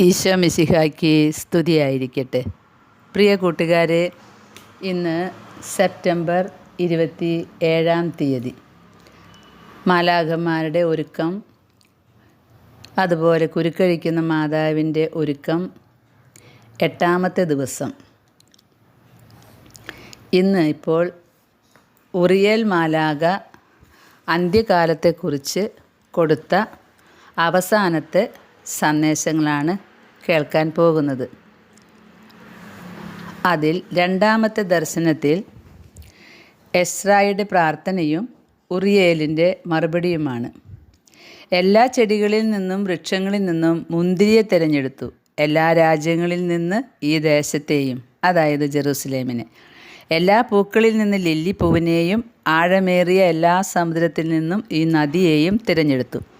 ഈശോ മിശിഹായ്ക്ക് സ്തുതിയായിരിക്കട്ടെ. പ്രിയ കൂട്ടുകാരെ ഇന്ന് സെപ്റ്റംബർ ഇരുപത്തി ഏഴാം തീയതി. മാലാഖന്മാരുടെ ഒരുക്കം അതുപോലെ കുരുക്കഴിക്കുന്ന മാതാവിന്റെ ഒരുക്കം എട്ടാമത്തെ ദിവസം. ഇന്ന് ഇപ്പോൾ ഉറിയൽ മാലാക അന്ത്യകാലത്തെക്കുറിച്ച് കൊടുത്ത അവസാനത്തെ സന്ദേശങ്ങളാണ് കേൾക്കാൻ പോകുന്നത്. അതിൽ രണ്ടാമത്തെ ദർശനത്തിൽ എസ്രായുടെ പ്രാർത്ഥനയും ഉറിയേലിന്റെ മറുപടിയുമാണ്. എല്ലാ ചെടികളിൽ നിന്നും വൃക്ഷങ്ങളിൽ നിന്നും മുന്തിരിയെ തിരഞ്ഞെടുത്തു. എല്ലാ രാജ്യങ്ങളിൽ നിന്ന് ഈ ദേശത്തെയും അതായത് ജെറൂസലേമിനെ. എല്ലാ പൂക്കളിൽ നിന്ന് ലില്ലിപ്പൂവിനെയും ആഴമേറിയ എല്ലാ സമുദ്രത്തിൽ നിന്നും ഈ നദിയെയും തിരഞ്ഞെടുത്തു.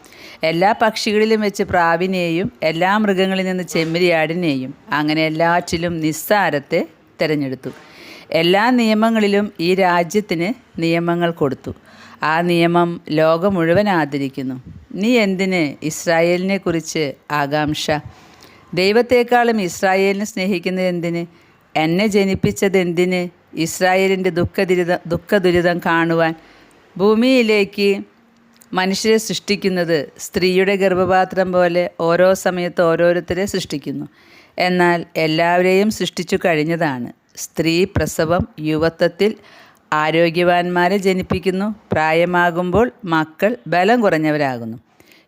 എല്ലാ പക്ഷികളിലും വെച്ച് പ്രാവിനെയും എല്ലാ മൃഗങ്ങളിൽ നിന്ന് ചെമ്മരിയാടിനെയും അങ്ങനെ എല്ലാറ്റിലും നിസ്സാരത്തെ തിരഞ്ഞെടുത്തു. എല്ലാ നിയമങ്ങളിലും ഈ രാജ്യത്തിന് നിയമങ്ങൾ കൊടുത്തു. ആ നിയമം ലോകം മുഴുവൻ ആദരിക്കുന്നു. നീ എന്തിന് ഇസ്രായേലിനെ കുറിച്ച് ആകാംക്ഷ? ദൈവത്തെക്കാളും ഇസ്രായേലിനെ സ്നേഹിക്കുന്നത് എന്തിന്? എന്നെ ജനിപ്പിച്ചത് എന്തിന്? ഇസ്രായേലിന്റെ ദുഃഖദുരിതം ദുഃഖദുരിതം കാണുവാൻ ഭൂമിയിലേക്ക് മനുഷ്യരെ സൃഷ്ടിക്കുന്നത് സ്ത്രീയുടെ ഗർഭപാത്രം പോലെ ഓരോ സമയത്ത് ഓരോരുത്തരെ സൃഷ്ടിക്കുന്നു. എന്നാൽ എല്ലാവരെയും സൃഷ്ടിച്ചു കഴിഞ്ഞതാണ്. സ്ത്രീ പ്രസവം യുവത്വത്തിൽ ആരോഗ്യവാന്മാരെ ജനിപ്പിക്കുന്നു. പ്രായമാകുമ്പോൾ മക്കൾ ബലം കുറഞ്ഞവരാകുന്നു.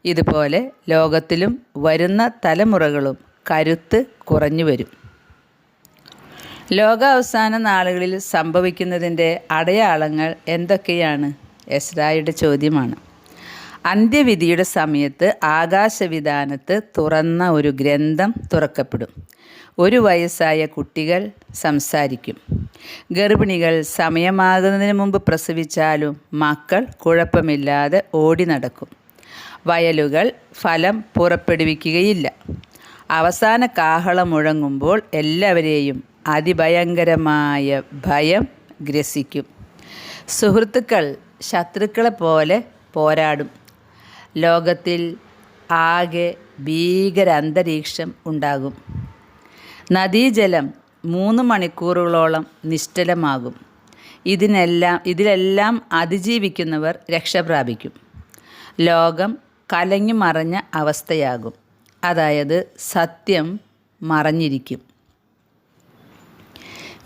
ഇതുപോലെ ലോകത്തിലും വരുന്ന തലമുറകളും കരുത്ത് കുറഞ്ഞു വരും. ലോകാവസാന നാളുകളിൽ സംഭവിക്കുന്നതിന്റെ അടയാളങ്ങൾ എന്തൊക്കെയാണ്? എസ്രായുടെ ചോദ്യമാണ്. അന്ത്യവിധിയുടെ സമയത്ത് ആകാശവിധാനത്ത് തുറന്ന ഒരു ഗ്രന്ഥം തുറക്കപ്പെടും. ഒരു വയസ്സായ കുട്ടികൾ സംസാരിക്കും. ഗർഭിണികൾ സമയമാകുന്നതിന് മുമ്പ് പ്രസവിച്ചാലും മക്കൾ കുഴപ്പമില്ലാതെ ഓടി നടക്കും. വയലുകൾ ഫലം പുറപ്പെടുവിക്കുകയില്ല. അവസാന കാഹളം മുഴങ്ങുമ്പോൾ എല്ലാവരെയും അതിഭയങ്കരമായ ഭയം ഗ്രസിക്കും. സുഹൃത്തുക്കൾ ശത്രുക്കളെ പോലെ പോരാടും. ലോകത്തിൽ ആകെ ഭീകര അന്തരീക്ഷം ഉണ്ടാകും. നദീജലം മൂന്ന് മണിക്കൂറുകളോളം നിശ്ചലമാകും. ഇതിനെല്ലാം ഇതിലെല്ലാം അതിജീവിക്കുന്നവർ രക്ഷപ്രാപിക്കും ലോകം കലങ്ങി മറഞ്ഞ അവസ്ഥയാകും. അതായത് സത്യം മറഞ്ഞിരിക്കും.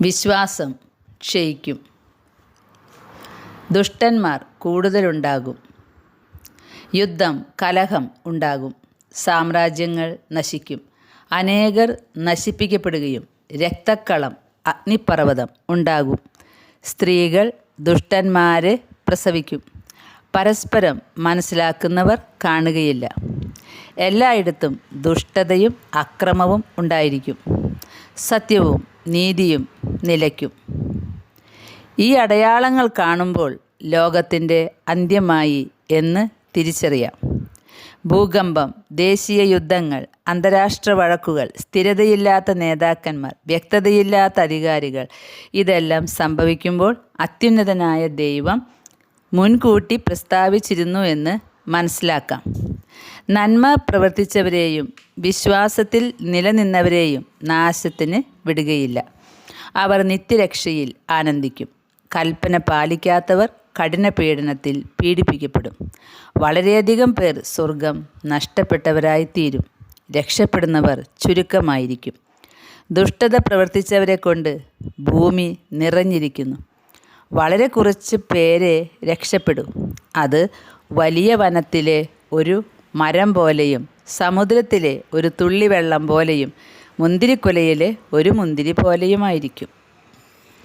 വിശ്വാസം ക്ഷയിക്കും. ദുഷ്ടന്മാർ കൂടുതലുണ്ടാകും. യുദ്ധം കലഹം ഉണ്ടാകും. സാമ്രാജ്യങ്ങൾ നശിക്കും. അനേകർ നശിപ്പിക്കപ്പെടുകയും രക്തക്കളം അഗ്നിപർവതം ഉണ്ടാകും. സ്ത്രീകൾ ദുഷ്ടന്മാരെ പ്രസവിക്കും. പരസ്പരം മനസ്സിലാക്കുന്നവർ കാണുകയില്ല. എല്ലായിടത്തും ദുഷ്ടതയും അക്രമവും ഉണ്ടായിരിക്കും. സത്യവും നീതിയും നിലയ്ക്കും. ഈ അടയാളങ്ങൾ കാണുമ്പോൾ ലോകത്തിന്റെ അന്ത്യമായി എന്ന് തിരിച്ചറിയാം. ഭൂകമ്പം ദേശീയ യുദ്ധങ്ങൾ അന്താരാഷ്ട്ര വഴക്കുകൾ സ്ഥിരതയില്ലാത്ത നേതാക്കന്മാർ വ്യക്തതയില്ലാത്ത അധികാരികൾ ഇതെല്ലാം സംഭവിക്കുമ്പോൾ അത്യുന്നതനായ ദൈവം മുൻകൂട്ടി പ്രസ്താവിച്ചിരുന്നു എന്ന് മനസ്സിലാക്കാം. നന്മ പ്രവർത്തിച്ചവരെയും വിശ്വാസത്തിൽ നിലനിന്നവരെയും നാശത്തിന് വിടുകയില്ല. അവർ നിത്യരക്ഷയിൽ ആനന്ദിക്കും. കൽപ്പന പാലിക്കാത്തവർ കഠിന പീഡനത്തിൽ പീഡിപ്പിക്കപ്പെടും. വളരെയധികം പേർ സ്വർഗം നഷ്ടപ്പെട്ടവരായി തീരും രക്ഷപ്പെടുന്നവർ ചുരുക്കമായിരിക്കും. ദുഷ്ടത പ്രവർത്തിച്ചവരെ കൊണ്ട് ഭൂമി നിറഞ്ഞിരിക്കുന്നു. വളരെ കുറച്ച് പേരെ രക്ഷപ്പെടും. അത് വലിയ വനത്തിലെ ഒരു മരം പോലെയും സമുദ്രത്തിലെ ഒരു തുള്ളി വെള്ളം പോലെയും മുന്തിരിക്കുലയിലെ ഒരു മുന്തിരി പോലെയുമായിരിക്കും.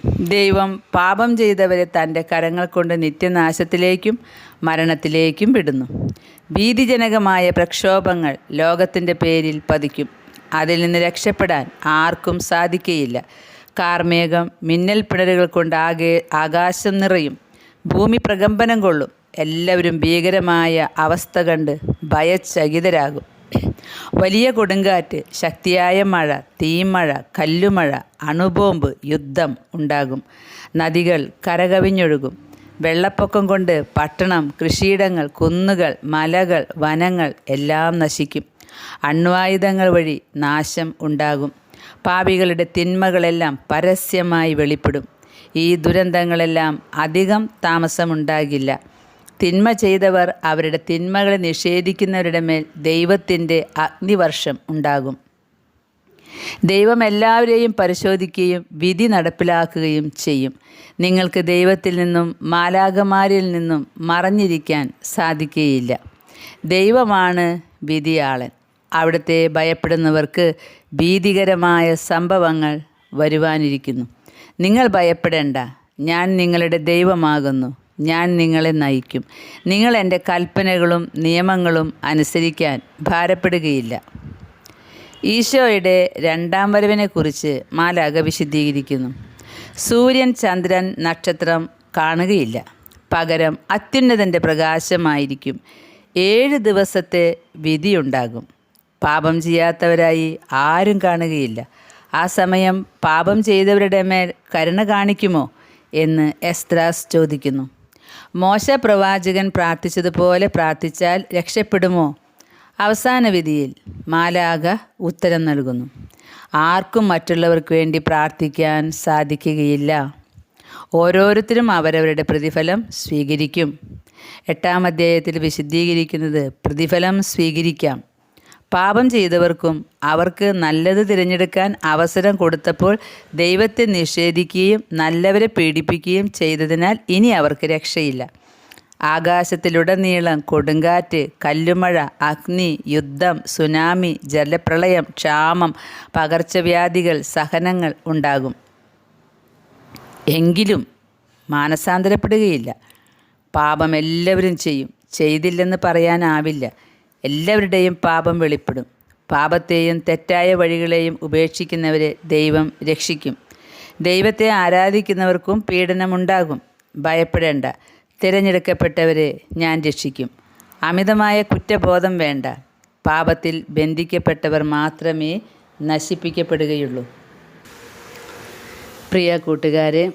ദൈവം പാപം ചെയ്തവരെ തന്റെ കരങ്ങൾ കൊണ്ട് നിത്യനാശത്തിലേക്കും മരണത്തിലേക്കും വിടുന്നു. ഭീതിജനകമായ പ്രക്ഷോഭങ്ങൾ ലോകത്തിന്റെ പേരിൽ പതിക്കും. അതിൽ നിന്ന് രക്ഷപ്പെടാൻ ആർക്കും സാധിക്കുകയില്ല കാർമേഘം മിന്നൽ പിണരുകൾ കൊണ്ട് ആകെ ആകാശം നിറയും. ഭൂമി പ്രകമ്പനം കൊള്ളും. എല്ലാവരും ഭീകരമായ അവസ്ഥ കണ്ട് ഭയചകിതരാകും. വലിയ കൊടുങ്കാറ്റ് ശക്തിയായ മഴ തീമഴ കല്ലുമഴ അണുബോംബ് യുദ്ധം ഉണ്ടാകും. നദികൾ കരകവിഞ്ഞൊഴുകും. വെള്ളപ്പൊക്കം കൊണ്ട് പട്ടണം കൃഷിയിടങ്ങൾ കുന്നുകൾ മലകൾ വനങ്ങൾ എല്ലാം നശിക്കും. അണ്വായുധങ്ങൾ വഴി നാശം ഉണ്ടാകും. പാപികളുടെ തിന്മകളെല്ലാം പരസ്യമായി വെളിപ്പെടും. ഈ ദുരന്തങ്ങളെല്ലാം അധികം താമസമുണ്ടാകില്ല. തിന്മ ചെയ്തവർ അവരുടെ തിന്മകളെ നിഷേധിക്കുന്നവരുടെ മേൽ ദൈവത്തിന്റെ അഗ്നിവർഷം ഉണ്ടാകും. ദൈവം എല്ലാവരെയും പരിശോധിക്കുകയും വിധി നടപ്പിലാക്കുകയും ചെയ്യും. നിങ്ങൾക്ക് ദൈവത്തിൽ നിന്നും മാലാകമാരിൽ നിന്നും മറഞ്ഞിരിക്കാൻ സാധിക്കുകയില്ല. ദൈവമാണ് വിധിയാളൻ. അവിടുത്തെ ഭയപ്പെടുന്നവർക്ക് ഭീതികരമായ സംഭവങ്ങൾ വരുവാനിരിക്കുന്നു. നിങ്ങൾ ഭയപ്പെടേണ്ട. ഞാൻ നിങ്ങളുടെ ദൈവമാകുന്നു. ഞാൻ നിങ്ങളെ നയിക്കും. നിങ്ങൾ എന്റെ കൽപ്പനകളും നിയമങ്ങളും അനുസരിക്കാൻ ഭാരപ്പെടുകയില്ല. ഈശോയുടെ രണ്ടാം വരവിനെക്കുറിച്ച് മാലാക വിശദീകരിക്കുന്നു. സൂര്യൻ ചന്ദ്രൻ നക്ഷത്രം കാണുകയില്ല. പകരം അത്യുന്നതന്റെ പ്രകാശമായിരിക്കും. ഏഴ് ദിവസത്തെ വിധിയുണ്ടാകും. പാപം ചെയ്യാത്തവരായി ആരും കാണുകയില്ല. ആ സമയം പാപം ചെയ്തവരുടെ മേൽ കരുണ കാണിക്കുമോ എന്ന് എസ്ത്രാസ് ചോദിക്കുന്നു. മോശ പ്രവാചകൻ പ്രാർത്ഥിച്ചതുപോലെ പ്രാർത്ഥിച്ചാൽ രക്ഷപ്പെടുമോ? അവസാന വിധിയിൽ മാലാക ഉത്തരം നൽകുന്നു. ആർക്കും മറ്റുള്ളവർക്ക് വേണ്ടി പ്രാർത്ഥിക്കാൻ സാധിക്കുകയില്ല. ഓരോരുത്തരും അവരവരുടെ പ്രതിഫലം സ്വീകരിക്കും. എട്ടാം അധ്യായത്തിൽ വിശദീകരിക്കുന്നത് പ്രതിഫലം സ്വീകരിക്കാം. പാപം ചെയ്തവർക്കും അവർക്ക് നല്ലത് തിരഞ്ഞെടുക്കാൻ അവസരം കൊടുത്തപ്പോൾ ദൈവത്തെ നിഷേധിക്കുകയും നല്ലവരെ പീഡിപ്പിക്കുകയും ചെയ്തതിനാൽ ഇനി അവർക്ക് രക്ഷയില്ല. ആകാശത്തിലുടനീളം കൊടുങ്കാറ്റ് കല്ലുമഴ അഗ്നി യുദ്ധം സുനാമി ജലപ്രളയം ക്ഷാമം പകർച്ചവ്യാധികൾ സഹനങ്ങൾ ഉണ്ടാകും. എങ്കിലും മാനസാന്തരപ്പെടുകയില്ല. പാപം എല്ലാവരും ചെയ്യും. ചെയ്തില്ലെന്ന് പറയാനാവില്ല. എല്ലാവരുടെയും പാപം വെളിപ്പെടും. പാപത്തെയും തെറ്റായ വഴികളെയും ഉപേക്ഷിക്കുന്നവരെ ദൈവം രക്ഷിക്കും. ദൈവത്തെ ആരാധിക്കുന്നവർക്കും പീഡനമുണ്ടാകും. ഭയപ്പെടേണ്ട. തിരഞ്ഞെടുക്കപ്പെട്ടവരെ ഞാൻ രക്ഷിക്കും. അമിതമായ കുറ്റബോധം വേണ്ട. പാപത്തിൽ ബന്ധിക്കപ്പെട്ടവർ മാത്രമേ നശിപ്പിക്കപ്പെടുകയുള്ളൂ. പ്രിയ കൂട്ടുകാരെ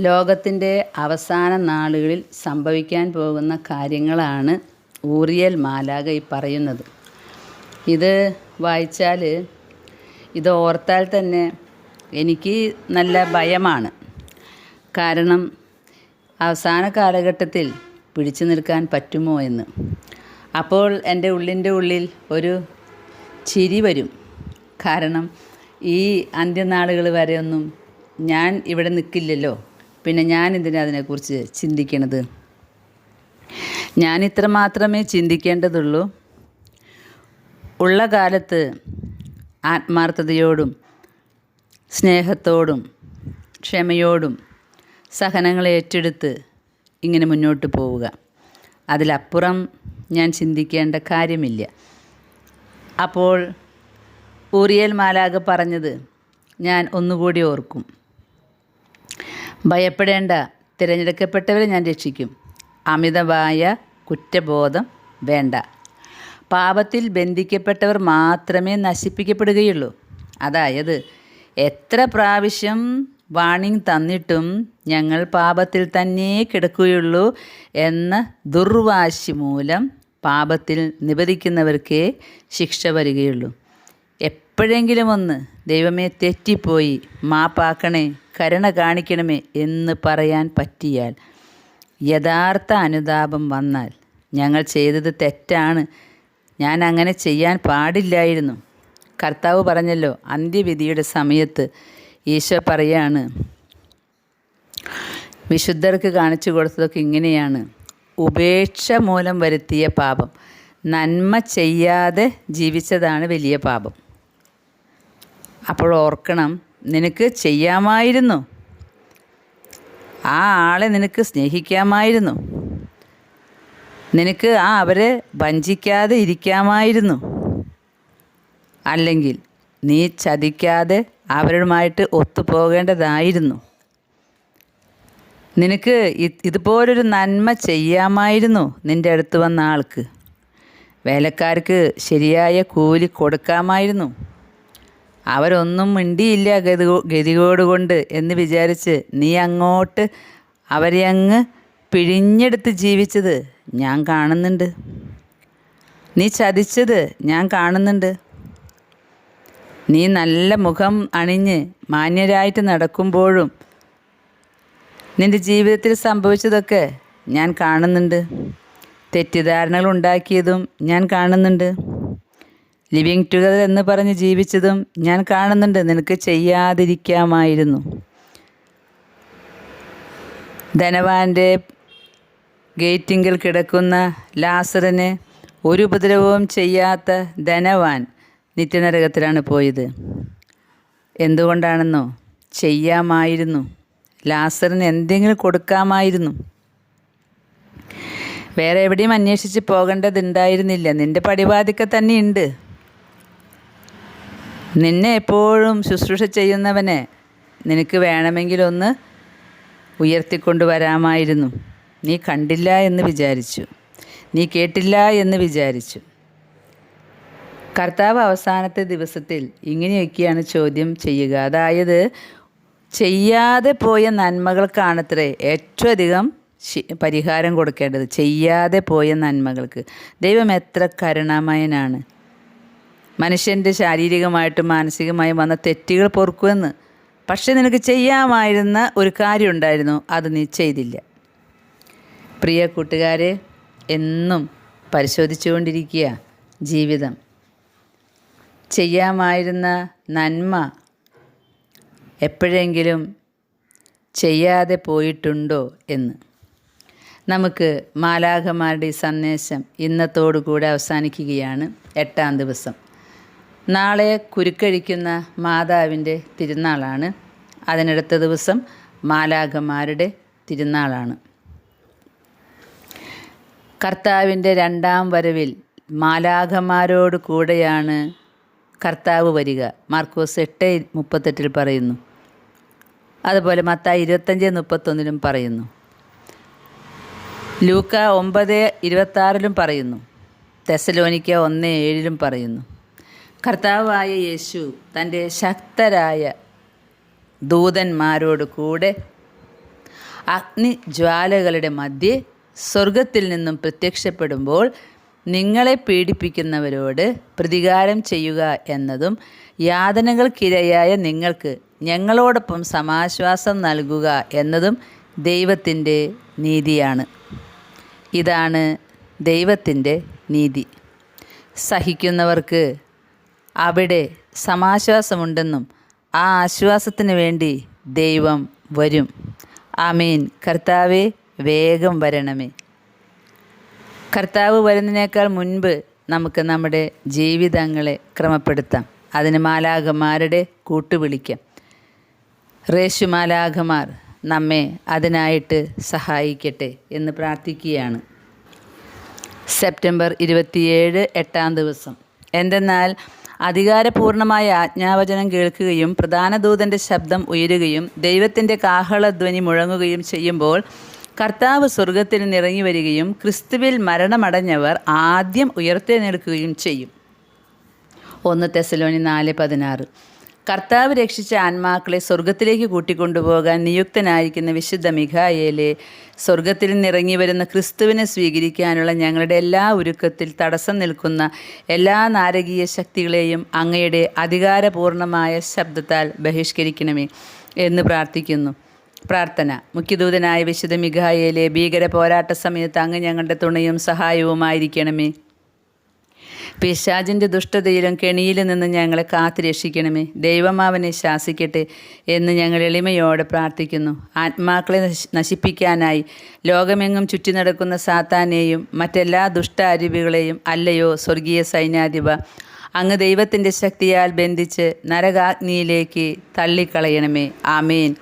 ലോകത്തിന്റെ അവസാന നാളുകളിൽ സംഭവിക്കാൻ പോകുന്ന കാര്യങ്ങളാണ് ഊറിയൽ മാലാക ഈ പറയുന്നത്. ഇത് വായിച്ചാൽ ഇത് ഓർത്താൽ തന്നെ എനിക്ക് നല്ല ഭയമാണ്. കാരണം അവസാന കാലഘട്ടത്തിൽ പിടിച്ചു നിൽക്കാൻ പറ്റുമോ എന്ന്. അപ്പോൾ എന്റെ ഉള്ളിന്റെ ഉള്ളിൽ ഒരു ചിരി വരും. കാരണം ഈ അന്ത്യനാളുകൾ വരെയൊന്നും ഞാൻ ഇവിടെ നിൽക്കില്ലല്ലോ. പിന്നെ ഞാൻ എന്തിനാ അതിനെക്കുറിച്ച് ചിന്തിക്കണത്? ഞാൻ ഇത്ര മാത്രമേ ചിന്തിക്കേണ്ടതുള്ളൂ. ഉള്ള കാലത്ത് ആത്മാർത്ഥതയോടും സ്നേഹത്തോടും ക്ഷമയോടും സഹനങ്ങളെ ഏറ്റെടുത്ത് ഇങ്ങനെ മുന്നോട്ട് പോവുക. അതിലപ്പുറം ഞാൻ ചിന്തിക്കേണ്ട കാര്യമില്ല. അപ്പോൾ ഊറിയൽ മാലാക പറഞ്ഞത് ഞാൻ ഒന്നുകൂടി ഓർക്കും. ഭയപ്പെടേണ്ട തിരഞ്ഞെടുക്കപ്പെട്ടവരെ ഞാൻ രക്ഷിക്കും. അമിതമായ കുറ്റബോധം വേണ്ട. പാപത്തിൽ ബന്ധിക്കപ്പെട്ടവർ മാത്രമേ നശിപ്പിക്കപ്പെടുകയുള്ളൂ. അതായത് എത്ര പ്രാവശ്യം വാണിംഗ് തന്നിട്ടും ഞങ്ങൾ പാപത്തിൽ തന്നെ കിടക്കുകയുള്ളൂ എന്ന ദുർവാശി മൂലം പാപത്തിൽ നിബന്ധിക്കുന്നവർക്കേ ശിക്ഷ വരികയുള്ളൂ. എപ്പോഴെങ്കിലും ഒന്ന് ദൈവമേ തെറ്റിപ്പോയി മാപ്പാക്കണേ കരുണ കാണിക്കണമേ എന്ന് പറയാൻ പറ്റിയാൽ യഥാർത്ഥ അനുതാപം വന്നാൽ ഞങ്ങൾ ചെയ്തത് തെറ്റാണ്. ഞാൻ അങ്ങനെ ചെയ്യാൻ പാടില്ലായിരുന്നു. കർത്താവ് പറഞ്ഞല്ലോ അന്ത്യവിധിയുടെ സമയത്ത് ഈശോ പറയാണ് വിശുദ്ധർക്ക് കാണിച്ചു കൊടുത്തതൊക്കെ ഇങ്ങനെയാണ്. ഉപേക്ഷ മൂലം വരുത്തിയ പാപം നന്മ ചെയ്യാതെ ജീവിച്ചതാണ് വലിയ പാപം. അപ്പോൾ ഓർക്കണം നിനക്ക് ചെയ്യാമായിരുന്നു. ആ ആളെ നിനക്ക് സ്നേഹിക്കാമായിരുന്നു. നിനക്ക് ആ അവരെ വഞ്ചിക്കാതെ ഇരിക്കാമായിരുന്നു. അല്ലെങ്കിൽ നീ ചതിക്കാതെ അവരുമായിട്ട് ഒത്തുപോകേണ്ടതായിരുന്നു. നിനക്ക് ഇതുപോലൊരു നന്മ ചെയ്യാമായിരുന്നു നിന്റെ അടുത്ത് വന്ന ആൾക്ക്. വേലക്കാർക്ക് ശരിയായ കൂലി കൊടുക്കാമായിരുന്നു. അവരൊന്നും മിണ്ടിയില്ല ഗതി ഗതികോടുകൊണ്ട് എന്ന് വിചാരിച്ച് നീ അങ്ങോട്ട് അവരെ അങ്ങ് പിഴിഞ്ഞെടുത്ത് ജീവിച്ചത് ഞാൻ കാണുന്നുണ്ട്. നീ ചതിച്ചത് ഞാൻ കാണുന്നുണ്ട്. നീ നല്ല മുഖം അണിഞ്ഞ് മാന്യരായിട്ട് നടക്കുമ്പോഴും നിന്റെ ജീവിതത്തിൽ സംഭവിച്ചതൊക്കെ ഞാൻ കാണുന്നുണ്ട്. തെറ്റിദ്ധാരണകൾ ഉണ്ടാക്കിയതും ഞാൻ കാണുന്നുണ്ട്. ലിവിങ് ടുഗദർ എന്ന് പറഞ്ഞ് ജീവിച്ചതും ഞാൻ കാണുന്നുണ്ട്. നിനക്ക് ചെയ്യാതിരിക്കാമായിരുന്നു. ധനവാന്റെ ഗേറ്റിങ്കിൽ കിടക്കുന്ന ലാസറിന് ഒരു ഉപദ്രവവും ചെയ്യാത്ത ധനവാൻ നിത്യനരകത്തിലാണ് പോയത്. എന്തുകൊണ്ടാണെന്നോ? ചെയ്യാമായിരുന്നു. ലാസറിന് എന്തെങ്കിലും കൊടുക്കാമായിരുന്നു. വേറെ എവിടെയും അന്വേഷിച്ച് പോകേണ്ടതുണ്ടായിരുന്നില്ല. നിന്റെ പടിവാതിക്ക തന്നെയുണ്ട്. നിന്നെ എപ്പോഴും ശുശ്രൂഷ ചെയ്യുന്നവനെ നിനക്ക് വേണമെങ്കിലൊന്ന് ഉയർത്തിക്കൊണ്ടുവരാമായിരുന്നു. നീ കണ്ടില്ല എന്ന് വിചാരിച്ചു. നീ കേട്ടില്ല എന്ന് വിചാരിച്ചു. കർത്താവ് അവസാനത്തെ ദിവസത്തിൽ ഇങ്ങനെയൊക്കെയാണ് ചോദ്യം ചെയ്യുക. അതായത് ചെയ്യാതെ പോയ നന്മകൾക്കാണത്രേ ഏറ്റവും അധികം പരിഹാരം കൊടുക്കേണ്ടത്. ചെയ്യാതെ പോയ നന്മകൾക്ക്. ദൈവം എത്ര കരുണാമയനാണ്. മനുഷ്യന്റെ ശാരീരികമായിട്ടും മാനസികമായും വന്ന തെറ്റുകൾ പൊറുക്കുമെന്ന്. പക്ഷേ നിനക്ക് ചെയ്യാമായിരുന്ന ഒരു കാര്യമുണ്ടായിരുന്നു അത് നീ ചെയ്തില്ല. പ്രിയ കൂട്ടുകാരെ എന്നും പരിശോധിച്ചുകൊണ്ടിരിക്കുക ജീവിതം. ചെയ്യാമായിരുന്ന നന്മ എപ്പോഴെങ്കിലും ചെയ്യാതെ പോയിട്ടുണ്ടോ എന്ന്. നമുക്ക് മാലാഖമാരുടെ ഈ സന്ദേശം ഇന്നത്തോടു കൂടെ അവസാനിക്കുകയാണ്. എട്ടാം ദിവസം. നാളെ കുരുക്കഴിക്കുന്ന മാതാവിന്റെ തിരുനാളാണ്. അതിനടുത്ത ദിവസം മാലാഖമാരുടെ തിരുനാളാണ്. കർത്താവിന്റെ രണ്ടാം വരവിൽ മാലാഖമാരോട് കൂടെയാണ് കർത്താവ് വരിക. മാർക്കോസ് എട്ട് മുപ്പത്തെട്ടിൽ പറയുന്നു. അതുപോലെ മത്തായി ഇരുപത്തഞ്ച് മുപ്പത്തൊന്നിലും പറയുന്നു. ലൂക്ക ഒമ്പത് ഇരുപത്താറിലും പറയുന്നു. തെസലോനിക്ക ഒന്ന് ഏഴിലും പറയുന്നു. കർത്താവായ യേശു തന്റെ ശക്തരായ ദൂതന്മാരോട് കൂടെ അഗ്നിജ്വാലകളുടെ മധ്യേ സ്വർഗത്തിൽ നിന്നും പ്രത്യക്ഷപ്പെടുമ്പോൾ നിങ്ങളെ പീഡിപ്പിക്കുന്നവരോട് പ്രതികാരം ചെയ്യുക എന്നതും യാതനകൾക്കിരയായ നിങ്ങൾക്ക് ഞങ്ങളോടൊപ്പം സമാശ്വാസം നൽകുക എന്നതും ദൈവത്തിന്റെ നീതിയാണ്. ഇതാണ് ദൈവത്തിന്റെ നീതി. സഹിക്കുന്നവർക്ക് അവിടെ സമാശ്വാസമുണ്ടെന്നും ആ ആശ്വാസത്തിന് വേണ്ടി ദൈവം വരും. ആമീൻ. കർത്താവെ വേഗം വരണമേ. കർത്താവ് വരുന്നതിനേക്കാൾ മുൻപ് നമുക്ക് നമ്മുടെ ജീവിതങ്ങളെ ക്രമപ്പെടുത്താം. അതിന് മാലാഖമാരുടെ കൂട്ടുവിളിക്കാം റേശുമാലാഖമാർ നമ്മെ അതിനായിട്ട് സഹായിക്കട്ടെ എന്ന് പ്രാർത്ഥിക്കുകയാണ്. സെപ്റ്റംബർ ഇരുപത്തിയേഴ് എട്ടാം ദിവസം. എന്തെന്നാൽ അധികാരപൂർണമായ ആജ്ഞാവചനം കേൾക്കുകയും പ്രധാന ദൂതന്റെ ശബ്ദം ഉയരുകയും ദൈവത്തിന്റെ കാഹളധ്വനി മുഴങ്ങുകയും ചെയ്യുമ്പോൾ കർത്താവ് സ്വർഗത്തിൽ നിറങ്ങി വരികയും ക്രിസ്തുവിൽ മരണമടഞ്ഞവർ ആദ്യം ഉയർത്തെഴുന്നേൽക്കുകയും ചെയ്യും. ഒന്ന് തെസലോണി നാല് പതിനാറ്. കർത്താവ് രക്ഷിച്ച ആത്മാക്കളെ സ്വർഗത്തിലേക്ക് കൂട്ടിക്കൊണ്ടുപോകാൻ നിയുക്തനായിരിക്കുന്ന വിശുദ്ധ മിഖായേലെ സ്വർഗത്തിൽ നിന്നിറങ്ങി വരുന്ന ക്രിസ്തുവിനെ സ്വീകരിക്കാനുള്ള ഞങ്ങളുടെ എല്ലാ ഒരുക്കത്തിൽ തടസ്സം നിൽക്കുന്ന എല്ലാ നാരകീയ ശക്തികളെയും അങ്ങയുടെ അധികാരപൂർണമായ ശബ്ദത്താൽ ബഹിഷ്കരിക്കണമേ എന്ന് പ്രാർത്ഥിക്കുന്നു. പ്രാർത്ഥന. മുഖ്യദൂതനായ വിശുദ്ധ മിഖായേലെ ഭീകര പോരാട്ട സമയത്ത് അങ്ങ് ഞങ്ങളുടെ തുണയും സഹായവുമായിരിക്കണമേ. പിശാചിന്റെ ദുഷ്ടതയിലും കെണിയിൽ നിന്ന് ഞങ്ങളെ കാത്തു രക്ഷിക്കണമേ ദൈവം ശാസിക്കട്ടെ എന്ന് ഞങ്ങൾ എളിമയോടെ പ്രാർത്ഥിക്കുന്നു. ആത്മാക്കളെ നശിപ്പിക്കാനായി ലോകമെങ്ങും ചുറ്റി നടക്കുന്ന സാത്താനെയും മറ്റെല്ലാ ദുഷ്ട അരുവികളെയും അല്ലയോ സ്വർഗീയ സൈന്യാധിപ അങ്ങ് ദൈവത്തിന്റെ ശക്തിയാൽ ബന്ധിച്ച് നരകാഗ്നിയിലേക്ക് തള്ളിക്കളയണമേ. ആമേൻ.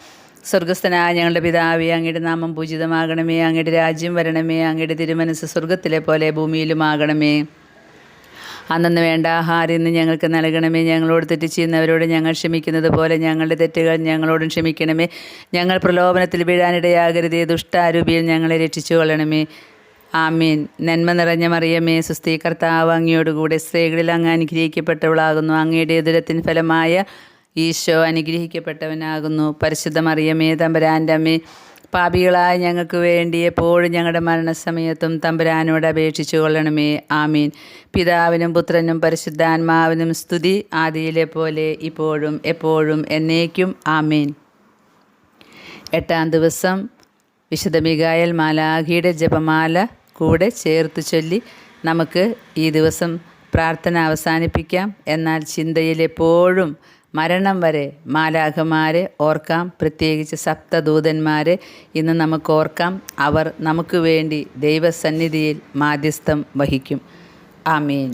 സ്വർഗസ്ഥനായ ഞങ്ങളുടെ പിതാവി അങ്ങയുടെ നാമം പൂജിതമാകണമേ. അങ്ങയുടെ രാജ്യം വരണമേ. അങ്ങയുടെ തിരുമനസ് സ്വർഗത്തിലെ പോലെ ഭൂമിയിലുമാകണമേ. അന്നു വേണ്ട ആഹാരം ഇന്ന് ഞങ്ങൾക്ക് നൽകണമേ. ഞങ്ങളോട് തെറ്റ് ചെയ്യുന്നവരോട് ഞങ്ങൾ ക്ഷമിക്കുന്നത് പോലെ ഞങ്ങളുടെ തെറ്റുകൾ ഞങ്ങളോടും ക്ഷമിക്കണമേ. ഞങ്ങൾ പ്രലോഭനത്തിൽ വീഴാനിടയാകരുതേ. ദുഷ്ടാരൂപിയിൽ ഞങ്ങളെ രക്ഷിച്ചു കൊള്ളണമേ ആമീൻ. നന്മ നിറഞ്ഞ മറിയമേ സുസ്ഥീ കർത്താവ് അങ്ങയോടുകൂടെ സ്ത്രീകളിൽ അങ്ങ് അനുഗ്രഹിക്കപ്പെട്ടവളാകുന്നു. അങ്ങയുടെ എതിരത്തിൻ ഫലമായ ഈശോ അനുഗ്രഹിക്കപ്പെട്ടവനാകുന്നു. പരിശുദ്ധ മറിയമേ തമ്പരാന്റെ അമ്മേ പാപികളായ ഞങ്ങൾക്ക് വേണ്ടി എപ്പോഴും ഞങ്ങളുടെ മരണസമയത്തും തമ്പുരാനോട് അപേക്ഷിച്ചു കൊള്ളണമേ. ആമീൻ. പിതാവിനും പുത്രനും പരിശുദ്ധാത്മാവിനും സ്തുതി ആദിയിലെ പോലെ ഇപ്പോഴും എപ്പോഴും എന്നേക്കും. ആമീൻ. എട്ടാം ദിവസം വിശുദ്ധ മികായൽ മാലാഖിയുടെ ജപമാല കൂടെ ചേർത്ത് ചൊല്ലി നമുക്ക് ഈ ദിവസം പ്രാർത്ഥന അവസാനിപ്പിക്കാം. എന്നാൽ ചിന്തയിൽ എപ്പോഴും മരണം വരെ മാലാഖമാരെ ഓർക്കാം. പ്രത്യേകിച്ച് സപ്തദൂതന്മാരെ ഇന്ന് നമുക്ക് ഓർക്കാം. അവർ നമുക്ക് വേണ്ടി ദൈവസന്നിധിയിൽ മാധ്യസ്ഥം വഹിക്കും. ആമീൻ.